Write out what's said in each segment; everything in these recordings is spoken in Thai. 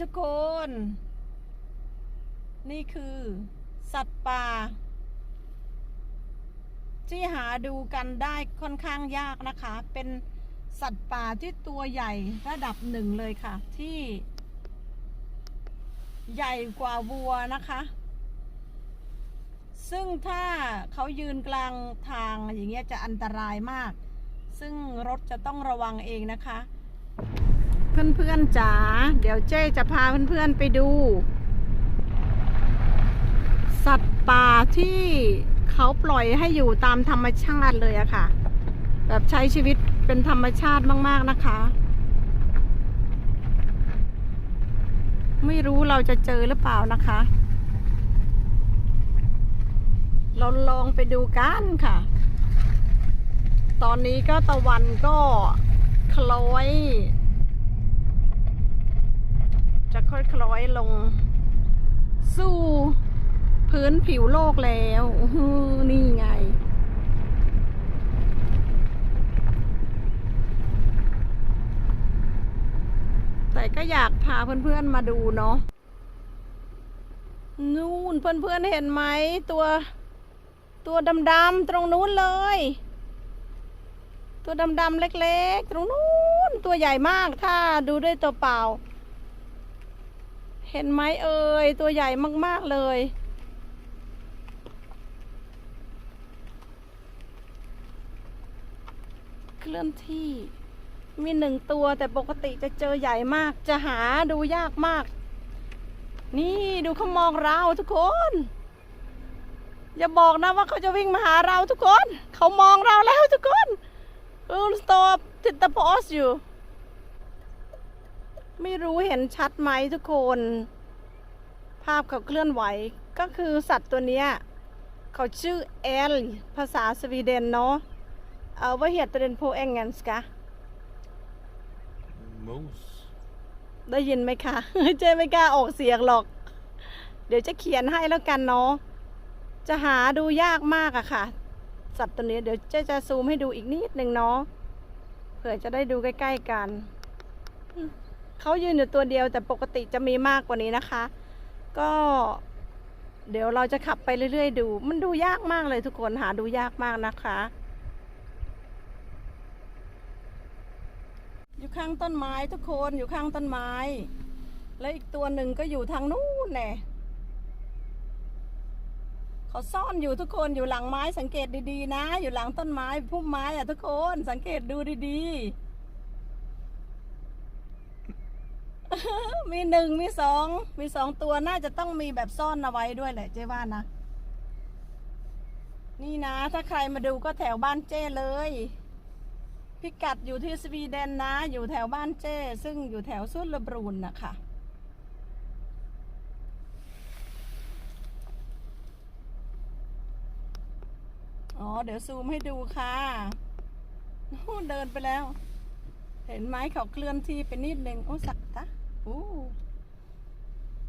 ทุกคน นี่คือ สัตว์ป่า ที่หาดูกันได้ค่อนข้างยากนะคะ เป็นสัตว์ป่าที่ตัวใหญ่ระดับหนึ่งเลยค่ะ ที่ ใหญ่กว่าวัวนะคะ ซึ่งถ้าเขายืนกลางทางอย่างเงี้ยจะอันตรายมาก ซึ่งรถจะต้องระวังเองนะคะ เพื่อนๆจ๋า เดี๋ยวเจ๊จะพาเพื่อนๆไปดู สัตว์ป่าที่เขาปล่อยให้อยู่ตามธรรมชาติเลยอะค่ะ แบบใช้ชีวิตเป็นธรรมชาติมากๆนะคะ ไม่รู้เราจะเจอหรือเปล่านะคะ เราลองไปดูกันค่ะ ตอนนี้ก็ตะวันก็คล้อย ค่อยๆลง สู่พื้นผิวโลกแล้วนี่ไง แต่ก็อยากพาเพื่อนๆมาดูเนาะนู่นเพื่อนๆเห็นไหมตัวตัวดำๆตรงนู้นเลย ตัวดำๆเล็กๆ ตรงนู้นตัวใหญ่มากถ้าดูด้วยตัวเปล่า เห็นไหมเอ่ยตัวใหญ่มาก ๆ เลย เคลื่อนที่ มีหนึ่งตัวแต่ปกติจะเจอใหญ่มาก จะหาดูยากมาก นี่ดูเขามองเราทุกคน อย่าบอกนะว่าเขาจะวิ่งมาหาเราทุกคน เขามองเราแล้วทุกคนเออ stop ติดตะโพสอยู่ ไม่รู้เห็นชัดไหมทุกคน ภาพเขาเคลื่อนไหว ก็คือสัตว์ตัวเนี้ยเขาชื่อแอลภาษาสวีเดนเนาะเออว่าเหตุเดนโพเองกันสกะ Mos. ได้ยินไหมคะ เจ๊ไม่กล้าออกเสียงหรอก เดี๋ยวจะเขียนให้แล้วกันเนาะ จะหาดูยากมากอะค่ะ สัตว์ตัวนี้เดี๋ยวเจ๊จะซูมให้ดูอีกนิดหนึ่งเนาะ เผื่อจะได้ดูใกล้ ๆ กัน เขายืนอยู่ตัวเดียวแต่ปกติจะมีมากกว่านี้นะคะ ก็เดี๋ยวเราจะขับไปเรื่อย ๆ ดู มันดูยากมากเลยทุกคนหาดูยากมากนะคะ อยู่ข้างต้นไม้ทุกคนอยู่ข้างต้นไม้ แล้วอีกตัวหนึ่งก็อยู่ทางนู้นแน่เขาซ่อนอยู่ทุกคนอยู่หลังไม้สังเกตดีๆนะ อยู่หลังต้นไม้พุ่มไม้อะทุกคนสังเกตดูดีๆ มีหนึ่งมีสองมีสองตัวน่าจะต้องมีแบบซ่อนเอาไว้ด้วยแหละเจ๊ว่านะ นี่นะ ถ้าใครมาดูก็แถวบ้านเจ้เลย พิกัดอยู่ที่สวีเดนนะ อยู่แถวบ้านเจ้ ซึ่งอยู่แถวสุดระบรูนนะคะอ๋อ เดี๋ยวซูมให้ดูค่ะเดินไปแล้ว เห็นไหมเขาเคลื่อนที่ไปนิดนึง โอ้สักตะ อ้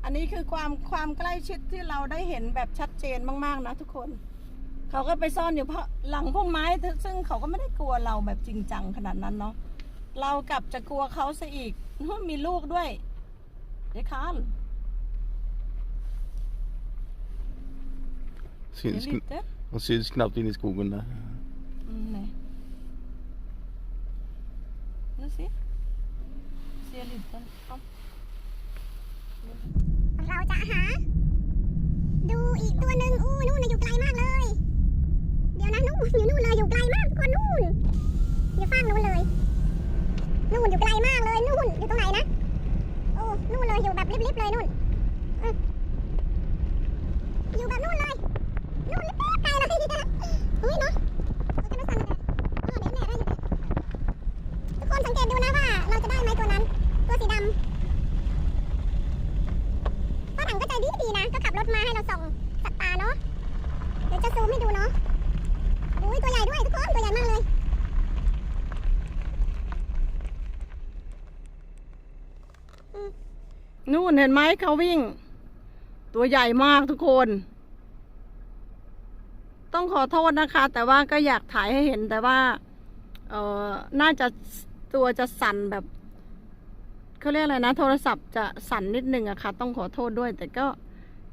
อันนี้คือความความใกล้ชิดที่เราได้เห็นแบบชัดเจนมาก ๆ นะทุกคน เขาก็ไปซ่อนอยู่เพราะหลังพวกไม้ ซึ่งเขาก็ไม่ได้กลัวเราแบบจริงจังขนาดนั้นเนาะเรากลับจะกลัวเขาซะอีกนู่นมีลูกด้วยเดี๋ยวคานเดี๋ยว Syns, ลิ kn- เตอร์ de syns knappt in i skogen där. อืมไหนนั่นาเราจะหาดูอีกตัวหนึ่งอู้นู่นอยู่ไกลมากเลย เดี๋ยวนะนู่นอยู่นู่นเลยอยู่ไกลมากทุกคนนู่น อยู่ฝั่งนู้นเลย นู่นอยู่ไกลมากเลยนู่นอยู่ตรงไหนนะ โอ้นู่นเลยอยู่แบบลิบๆเลยนู่นอยู่แบบนู่นเลนลิบๆไกลเลยเฮ้ยเนาะเราจะไม่สั่นเลยอ๋อเดี๋ยวแม่ได้อยู่ทุกคนสังเกตดูนะว่า เราจะได้ไหมตัวนั้น ตัวสีดำ ฝรั่งก็ใจ ดีนะ ก็ขับรถมาให้เราส่งสัตว์ป่าเนาะ เดี๋ยวจะซูมให้ดูเนาะอุ้ยตัวใหญ่ด้วยทุกคน ตัวใหญ่มากเลยนู่นเห็นไหมเขาวิ่ง ตัวใหญ่มากทุกคน ต้องขอโทษนะคะ แต่ว่าก็อยากถ่ายให้เห็นแต่ว่า เออน่าจะตัวจะสั่นแบบเขาเรียกอะไรนะ โทรศัพท์จะสั่นนิดนึงอะค่ะ ต้องขอโทษด้วยแต่ก็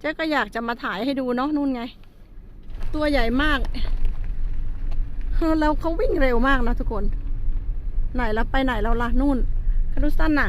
เจ๊ก็อยากจะมาถ่ายให้ดูเนาะนู่นไง ตัวใหญ่มากเออแล้วเขาวิ่งเร็วมากนะทุกคน ไหนเราไปไหนเราล่ะนู่นคารุสตันน่ะ